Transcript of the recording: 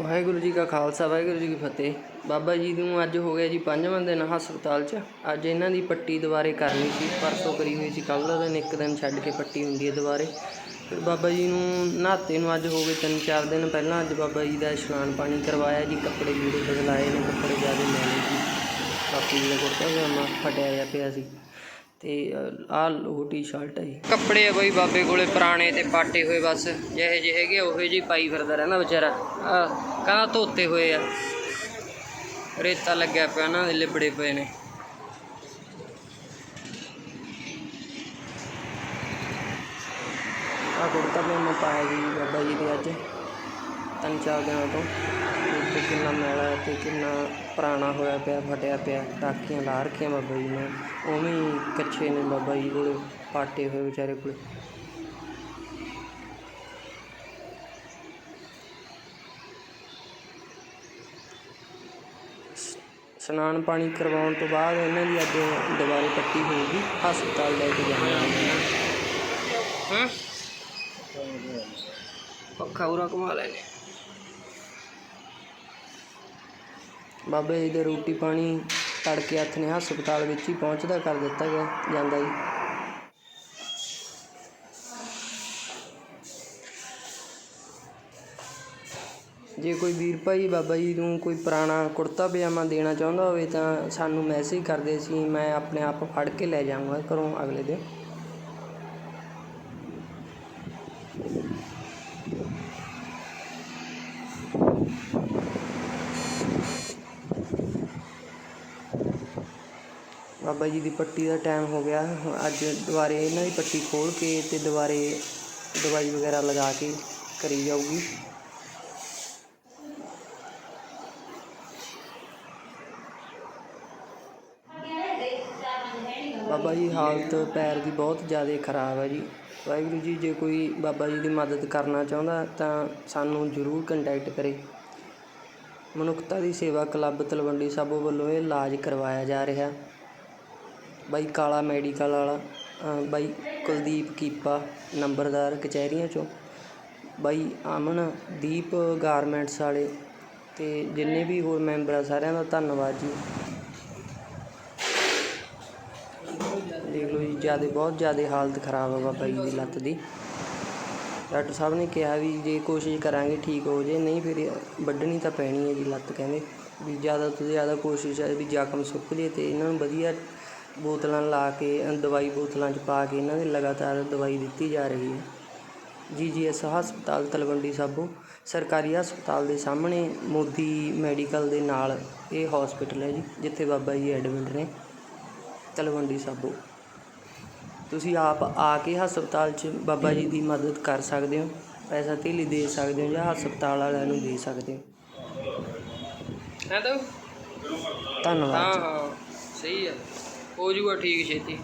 ਵਾਹਿਗੁਰੂ ਜੀ ਕਾ ਖਾਲਸਾ, ਵਾਹਿਗੁਰੂ ਜੀ ਕੀ ਫਤਿਹ। ਬਾਬਾ ਜੀ ਨੂੰ ਅੱਜ ਹੋ ਗਿਆ ਜੀ ਪੰਜਵਾਂ ਦਿਨ ਹਸਪਤਾਲ 'ਚ। ਅੱਜ ਇਹਨਾਂ ਦੀ ਪੱਟੀ ਦੁਬਾਰੇ ਕਰਨੀ ਸੀ, ਪਰਸੋਂ ਕਰੀ ਹੋਈ ਸੀ, ਕੱਲ੍ਹ ਦਾ ਦਿਨ ਇੱਕ ਦਿਨ ਛੱਡ ਕੇ ਪੱਟੀ ਹੁੰਦੀ ਹੈ ਦੁਬਾਰੇ। ਫਿਰ ਬਾਬਾ ਜੀ ਨੂੰ ਨਹਾਤੇ ਨੂੰ ਅੱਜ ਹੋ ਗਏ ਤਿੰਨ ਚਾਰ ਦਿਨ ਪਹਿਲਾਂ ਅੱਜ ਬਾਬਾ ਜੀ ਦਾ ਇਸ਼ਨਾਨ ਪਾਣੀ ਕਰਵਾਇਆ ਜੀ, ਕੱਪੜੇ ਜੂੜੇ ਬਦਲਾਏ ਨੇ, ਕੱਪੜੇ ਜ਼ਿਆਦਾ ਮੈਲੇ ਜੀ। ਕਾਫੀ ਜਿਹੜਾ ਕੁੜਤਾ ਪਜਾਮਾ ਫਟਿਆ ਜਿਹਾ ਪਿਆ ਸੀ। ਤੇ ਆਹ ਲੋ ਟੀ-ਸ਼ਰਟ ਹੈ ਜੀ ਕੱਪੜੇ ਆ ਬਈ ਬਾਬੇ ਕੋਲੇ, ਪੁਰਾਣੇ ਤੇ ਪਾਟੇ ਹੋਏ ਬਸ। ਜਿਹੇ ਜਿਹੇ ਹੈਗੇ ਉਹੇ ਜਿਹੇ ਪਾਈ ਫਿਰਦਾ ਰਹਿੰਦਾ ਵਿਚਾਰਾ। ਆ ਕਹਿੰਦਾ ਧੋਤੇ ਹੋਏ ਆ। ਰੇਤਾ ਲੱਗਿਆ ਪਿਆ ਨਾ, ਲਿਬੜੇ ਪਏ ਨੇ। ਆ ਕੁੜਤਾ ਪਜਾਮਾ ਪਾਇਆ ਜੀ ਬਾਬਾ ਜੀ ਦੇ ਅੱਜ। ਤਿੰਨ ਚਾਰ ਦਿਨਾਂ ਤੋਂ। ਤੇ ਕਿੰਨਾ ਮੈਲਾ ਤੇ ਕਿੰਨਾ ਪੁਰਾਣਾ ਹੋਇਆ ਪਿਆ ਫਟਿਆ ਪਿਆ ਟਾਕੀਆਂ ਲਾ ਰੱਖੀਆਂ ਬਾਬਾ ਜੀ ਨੇ। ਉਵੇਂ ਹੀ ਕੱਚੇ ਨੇ ਬਾਬਾ ਜੀ ਕੋਲੇ ਪਾਟੇ ਹੋਏ ਵਿਚਾਰੇ ਕੋਲੇ। ਸ- ਇਸ਼ਨਾਨ ਪਾਣੀ ਕਰਵਾਉਣ ਤੋਂ ਬਾਅਦ ਇਹਨਾਂ ਦੀ ਅੱਜ ਦੁਬਾਰੇ ਪੱਟੀ ਹੋਊਗੀ ਹਸਪਤਾਲ ਲੈ ਕੇ ਜਾਣਾ ਹਾਂ। ਪੱਖਾ ਉਰਾ ਘੁਮਾ ਲੈਨੇ ਬਾਬਾ ਜੀ ਦੇ ਰੋਟੀ ਪਾਣੀ ਤੜਕੇ ਹੱਥ ਨੇ ਹਸਪਤਾਲ ਵਿੱਚ ਹੀ ਪਹੁੰਚਦਾ ਕਰ ਦਿੱਤਾ ਗਿਆ, ਜਾਂਦਾ ਜੀ। ਜੇ ਕੋਈ ਵੀਰ ਭਾਈ ਬਾਬਾ ਜੀ ਨੂੰ ਕੋਈ ਪੁਰਾਣਾ ਕੁੜਤਾ ਪਜਾਮਾ ਦੇਣਾ ਚਾਹੁੰਦਾ ਹੋਵੇ ਤਾਂ ਸਾਨੂੰ ਮੈਸੇਜ ਕਰਦੇ ਸੀ, ਮੈਂ ਆਪਣੇ ਆਪ ਫੜ ਕੇ ਲੈ ਜਾਵਾਂਗਾ ਘਰੋਂ ਅਗਲੇ ਦਿਨ। ਬਾਬਾ ਜੀ ਦੀ ਪੱਟੀ ਦਾ ਟਾਈਮ ਹੋ ਗਿਆ। ਅੱਜ ਦੁਬਾਰੇ ਇਹਨਾਂ ਦੀ ਪੱਟੀ ਖੋਲ ਕੇ ਤੇ ਦੁਬਾਰੇ ਦਵਾਈ ਵਗੈਰਾ ਲਗਾ ਕੇ ਕਰੀ ਜਾਊਗੀ। ਬਾਬਾ ਜੀ, ਹਾਲਤ ਪੈਰ ਦੀ ਬਹੁਤ ਜ਼ਿਆਦਾ ਖਰਾਬ ਹੈ ਜੀ। ਵਾਹਿਗੁਰੂ ਜੀ, ਜੇ ਕੋਈ ਬਾਬਾ ਜੀ ਦੀ ਮਦਦ ਕਰਨਾ ਚਾਹੁੰਦਾ ਤਾਂ ਸਾਨੂੰ ਜ਼ਰੂਰ ਕੰਟੈਕਟ ਕਰੇ। ਮਨੁੱਖਤਾ ਦੀ ਸੇਵਾ ਕਲੱਬ ਤਲਵੰਡੀ ਸਾਬੋ ਵੱਲੋਂ ਇਹ ਇਲਾਜ ਕਰਵਾਇਆ ਜਾ ਰਿਹਾ। ਬਾਈ ਕਾਲਾ ਮੈਡੀਕਲ ਵਾਲਾ ਬਾਈ ਕੁਲਦੀਪ ਕੀਪਾ, ਨੰਬਰਦਾਰ ਕਚਹਿਰੀਆਂ ਚੋਂ। ਬਾਈ ਅਮਨ, ਦੀਪ ਗਾਰਮੈਂਟਸ ਵਾਲੇ ਤੇ ਜਿੰਨੇ ਵੀ ਹੋਰ ਮੈਂਬਰ ਆ ਸਾਰਿਆਂ ਦਾ ਧੰਨਵਾਦ ਜੀ। ਦੇਖ ਲਓ ਜੀ, ਜ਼ਿਆਦਾ, ਬਹੁਤ ਜ਼ਿਆਦਾ ਹਾਲਤ ਖਰਾਬ ਆ ਬਾਬਾ ਜੀ ਦੀ ਲੱਤ ਦੀ। ਡਾਕਟਰ ਸਾਹਿਬ ਨੇ ਕਿਹਾ ਵੀ ਜੇ ਕੋਸ਼ਿਸ਼ ਕਰਾਂਗੇ ਠੀਕ ਹੋ ਜੇ, ਨਹੀਂ ਫਿਰ ਵੱਢਣੀ ਤਾਂ ਪੈਣੀ ਹੈ ਜੀ ਲੱਤ ਕਹਿੰਦੇ। ਵੀ ਜ਼ਿਆਦਾ ਤੋਂ ਜ਼ਿਆਦਾ ਕੋਸ਼ਿਸ਼ ਹੈ ਵੀ ਜ਼ਖਮ ਸੁੱਕ ਜੇ ਤੇ ਇਹਨਾਂ ਨੂੰ ਵਧੀਆ ਬੋਤਲਾਂ ਲਾ ਕੇ ਦਵਾਈ ਬੋਤਲਾਂ 'ਚ ਪਾ ਕੇ ਇਹਨਾਂ ਦੇ ਲਗਾਤਾਰ ਦਵਾਈ ਦਿੱਤੀ ਜਾ ਰਹੀ ਹੈ। ਜੀ ਜੀ ਐਸ ਹਸਪਤਾਲ ਤਲਵੰਡੀ ਸਾਬੋ ਸਰਕਾਰੀ ਹਸਪਤਾਲ ਦੇ ਸਾਹਮਣੇ ਮੋਦੀ ਮੈਡੀਕਲ ਦੇ ਨਾਲ ਇਹ ਹਸਪੀਟਲ ਹੈ ਜੀ ਜਿੱਥੇ ਬਾਬਾ ਜੀ ਐਡਮਿਟ ਨੇ। ਤਲਵੰਡੀ ਸਾਬੋ। ਤੁਸੀਂ ਆਪ ਆ ਕੇ ਹਸਪਤਾਲ 'ਚ ਬਾਬਾ ਜੀ ਦੀ ਮਦਦ ਕਰ ਸਕਦੇ ਹੋ ਪੈਸਾ ਧੇਲੀ ਦੇ ਸਕਦੇ ਹੋ ਜਾਂ ਹਸਪਤਾਲ ਵਾਲਿਆਂ ਨੂੰ ਦੇ ਸਕਦੇ ਹੋ। ਹੈ ਤਾਂ? ਧੰਨਵਾਦ। ਹਾਂ ਸਹੀ ਹੈ। ਹੋ ਜੂਗਾ ਠੀਕ ਛੇਤੀ।